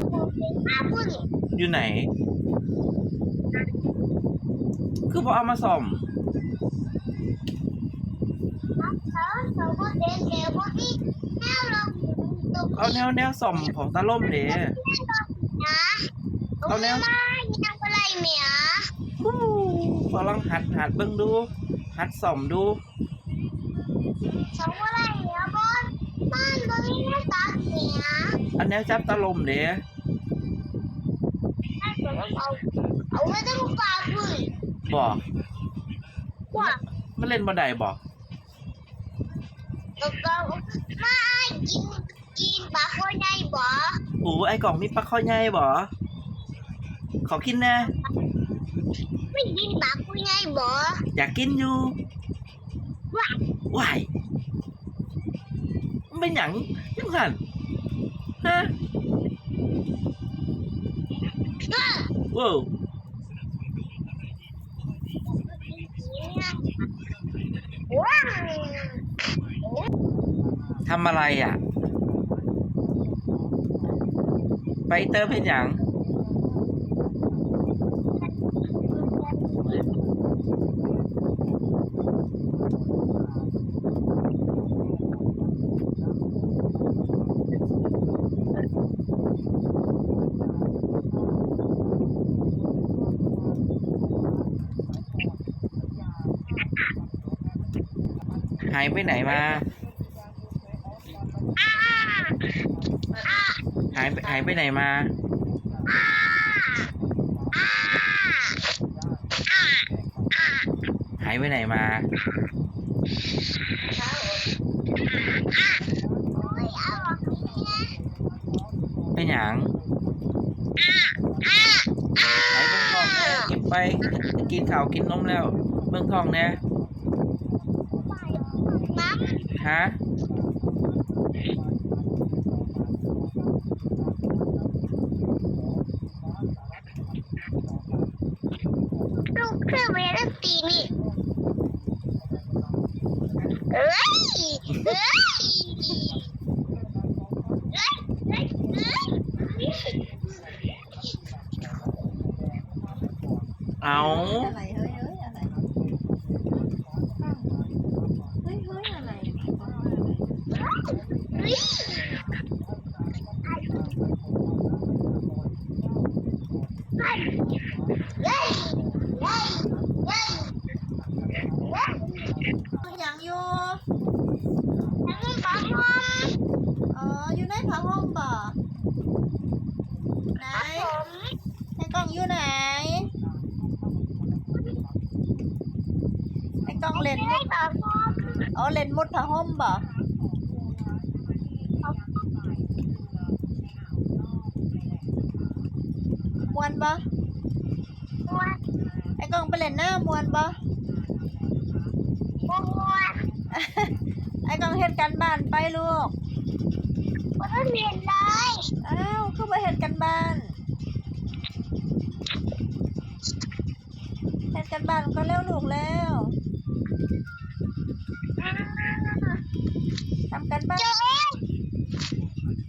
อาพุ่นอยู่ไหน คือพอเอามาส่อมเขาเขาก็เดินเดี๋ยวพวกนี้แนวลงตกเอาแนวแนวส่อมของตาล่มเด้นะเอาแนวมายังอะไรเหมียพอลองหัดหัดเบิ่งดู หัดส่อมดูสองอะไร เหมียบนมันตรงนี้ไม่ตัดเหมียอันแนวจับตาลมเด้เอาเอาไว้ต้องปากคุณบอกว่ามันเล่นบ่ได้บอกแล้วก็มากินกินปลาโคใหญ่บ่โอ้ไอ้กล่องมีปลาข้อใหญ่บ่ขอกินแน่ไม่กินปลาโคใหญ่บ่อยากกินอยู่ว่าว้ายมัน เป็นหยังยังสั่นฮะว้าวว้าวทำอะไรอะ ไปเติมเป็นหยัง หายไปไหนมา หายไปหายไปไหนมาหายไปไหนมาเอาออกไปเนี่ยเป็นหยังอ่าอ่าหายเบิ่งท้องแน่กินไป กินข้าวกินนมแล้ว เบิ่งท้องแน่ น้ำฮะลูกเครื่องเวลตีนี่เอ้ยเอ้ยเอ้ยเอ้ยเอ้ย เอา อะไรเฮ้ยเฮ้ยอะไรเฮ้ยเฮ้ยอะไร เฮ้ยเฮ้ยเฮ้ยเฮ้ยเฮ้ยเฮ้ย ยังอยู่ อันนี้ปลาหอม อ๋ออยู่ในผ้าห้องบ่ไหน ครับผม ไอ้กล้องอยู่ไหนไอ้กล้องเล่น ได้ปลาห อมอ๋อเล่นมุดผ้าห้องบ่มวนบ่ม้วนไอ้กล้องไปเล่นหน้ามวนบ่ม้วนไอ้กล้องเฮ็ดการบ้านไปลูกม้วนเรียนเลยอ้าวคือบ่เฮ็ดการบ้านเฮ็ดการบ้านก็เร็วลูกแล้ว ทำการบ้านเจ้า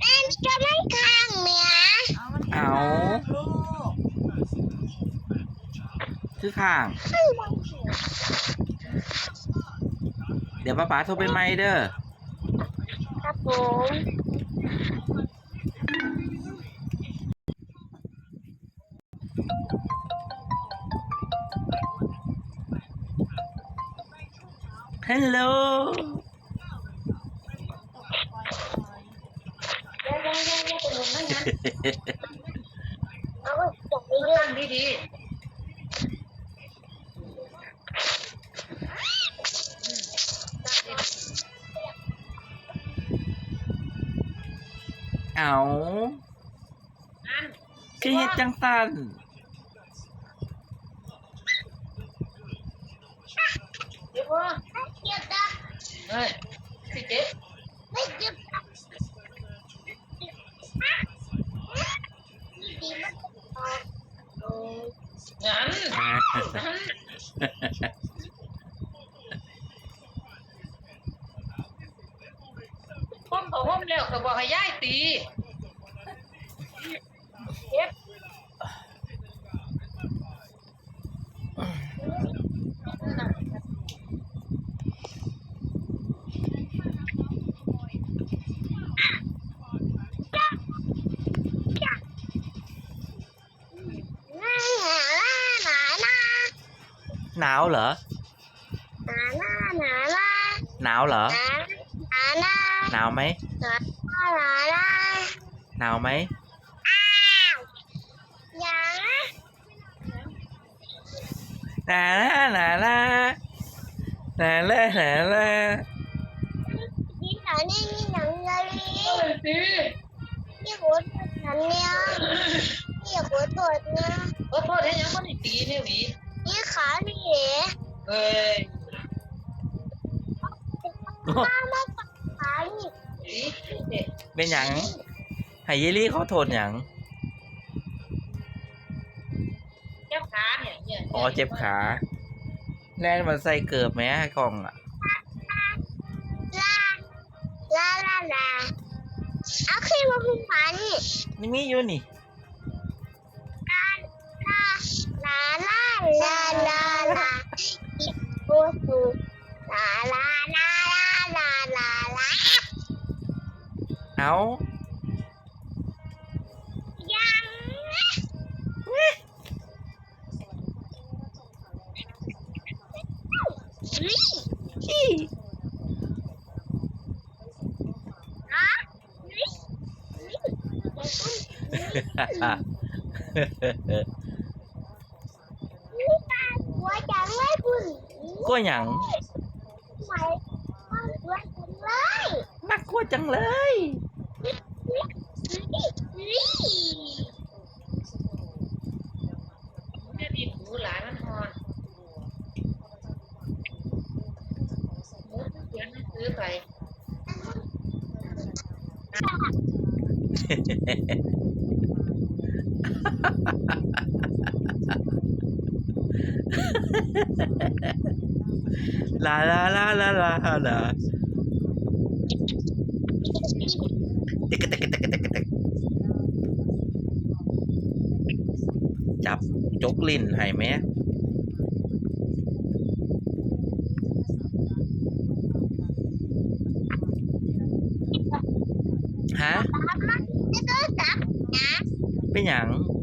เอ็นจะไม่ข้างเมียเอามันเอา ลูกคือข้าง เดี๋ยวป้าป๋าโทรไปไหมเด้อ ครับผมฮัลโหล เอาจบไปเรื่องดีดีเอาคือเฮ็ดจังสันเดี๋ยวพ่อเก็บดักเฮ้ยสิเจ๊ ไม่เก็บดักดีมาก งั้นพ่อเขาห้มแล้วก็บอกให้ย้ายตี เจ็บ หน้าหนาหนาหนา หนาวเหรอหนาหนาหนาหนาหนาวเหรอหนาหนาหนาวไหมหนาหนาหนาหนาวไหมอ้าวยังหนาหนาหนาหนาหนาหนาหนานี่หนานี่นี่หนังเลยก็เลยสินี่หัวตัวฉันเนี่ยนี่หัวตัวเนี่ยขอโทษให้ยังคนตีเนี่ยหวี นี่ขานี่เหรอเอ้ยข้าไม่ตัดขานี่หวีเด็กเป็นหยังให้เยลี่ขอโทษหยังเจ็บขาเนี่ยเนี่ยอ๋อเจ็บขาแล่นมาใส่เกือบไหมให้กล่องอะลาลาลาลาเอาขึ้นมาคุณขานี่นี่มีอยู่นี่ เอายังนี่ฮะนี่นี่ตาหัวจังเลยคุณ ก็หยัง ไหมหัวจังเลย น่ากลัวจังเลย แม่บีบหูหลานมันนอนหมูเขียนหนังสือไป ลาลาลาลาลาลาติ๊กติ๊กติ๊กติ๊กติ๊กจับจกลิ้นให้ไหม ฮะจ